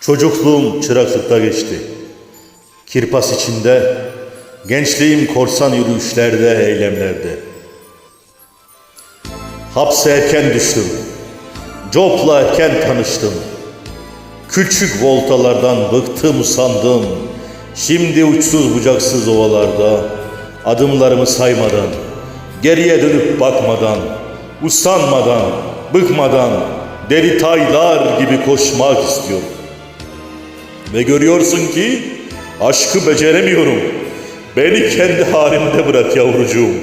Çocukluğum çıraklıkta geçti. Kirpas içinde, gençliğim korsan yürüyüşlerde, eylemlerde. Hapse erken düştüm. Copla erken tanıştım. Küçük voltalardan bıktım sandım. Şimdi uçsuz bucaksız ovalarda adımlarımı saymadan, geriye dönüp bakmadan, usanmadan, bıkmadan deli taylar gibi koşmak istiyorum. Ve görüyorsun ki aşkı beceremiyorum. Beni kendi halimde bırak yavrucuğum.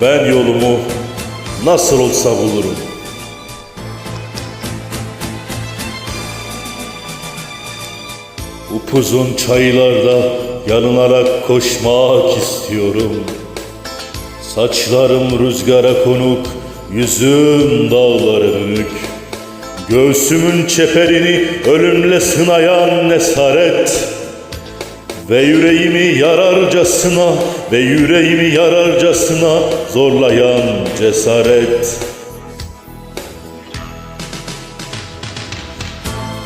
Ben yolumu nasıl olsa bulurum. Upuzun çaylarda yanılarak koşmak istiyorum. Saçlarım rüzgara konuk, yüzüm dağlara dönük. Göğsümün çeperini ölümle sınayan nesaret. Ve yüreğimi yararcasına ve yüreğimi yararcasına zorlayan cesaret.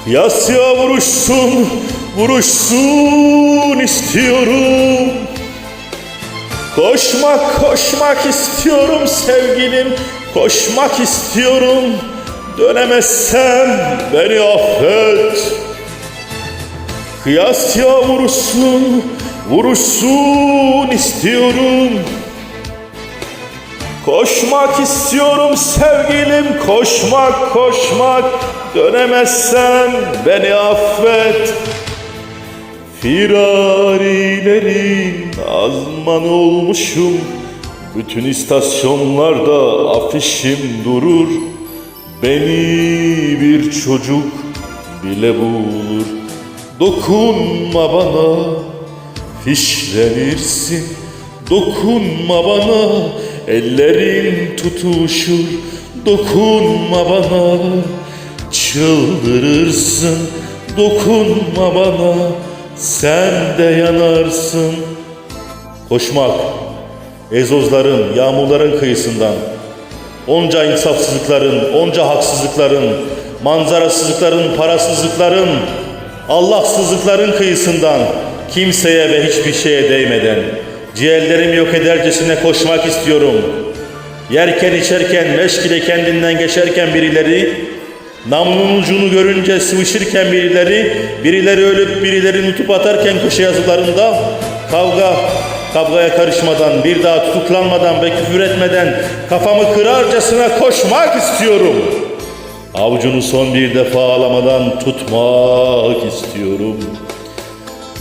Yasya vuruşsun, vuruşsun istiyorum. Koşmak, koşmak istiyorum sevgilim Koşmak istiyorum Dönemezsem beni affet. Kıyasya vuruşsun, vuruşsun istiyorum. Koşmak istiyorum sevgilim koşmak koşmak. Dönemezsen beni affet. Firarilerin azmanı olmuşum. Bütün istasyonlarda afişim durur Beni bir çocuk bile bulur. Dokunma bana fişlenirsin. Dokunma bana ellerin tutuşur. Dokunma bana çıldırırsın. Dokunma bana sen de yanarsın. Koşmak egzozların, yağmurların kıyısından Onca insafsızlıkların, onca haksızlıkların, manzarasızlıkların, parasızlıkların, Allahsızlıkların kıyısından kimseye ve hiçbir şeye değmeden ciğerlerimi yok edercesine koşmak istiyorum. Yerken içerken meşk ile kendinden geçerken birileri, namlunun ucunu görünce sıvışırken birileri, birileri ölüp birileri nutup atarken köşe yazılarında kavga, kavgaya karışmadan, bir daha tutuklanmadan ve küfür etmeden kafamı kırarcasına koşmak istiyorum. Avucunu son bir defa alamadan tutmak istiyorum.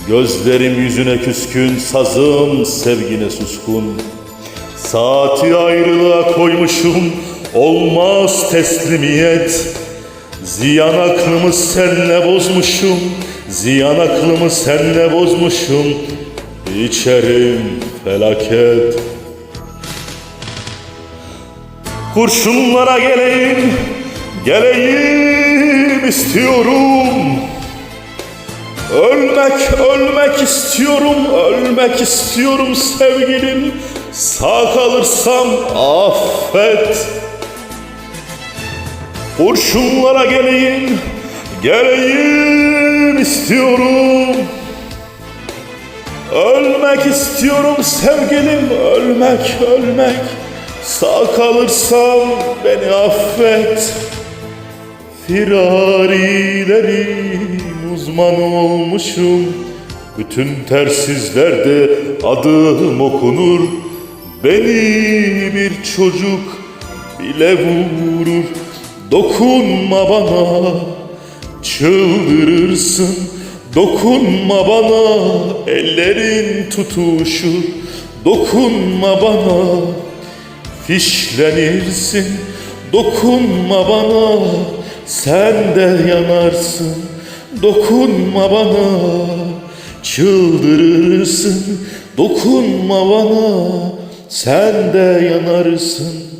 Gözlerim yüzüne küskün, sazım sevgine suskun. Saati ayrılığa koymuşum, olmaz teslimiyet. Ziyan aklımı senle bozmuşum, ziyan aklımı senle bozmuşum. İçerim felaket. Kurşunlara geleyim, geleyim istiyorum. Ölmek, ölmek istiyorum, ölmek istiyorum sevgilim. Sağ kalırsam affet. Kurşunlara geleyim, geleyim istiyorum. Ölmek istiyorum sevgilim, ölmek, ölmek. Sağ kalırsam beni affet. Firarilerin uzmanı olmuşum. Bütün tersizlerde adım okunur. Beni bir çocuk bile vurur. Dokunma bana, çıldırırsın. Dokunma bana, ellerin tutuşur. Dokunma bana, fişlenirsin. Dokunma bana, sen de yanarsın. Dokunma bana, çıldırırsın. Dokunma bana, sen de yanarsın.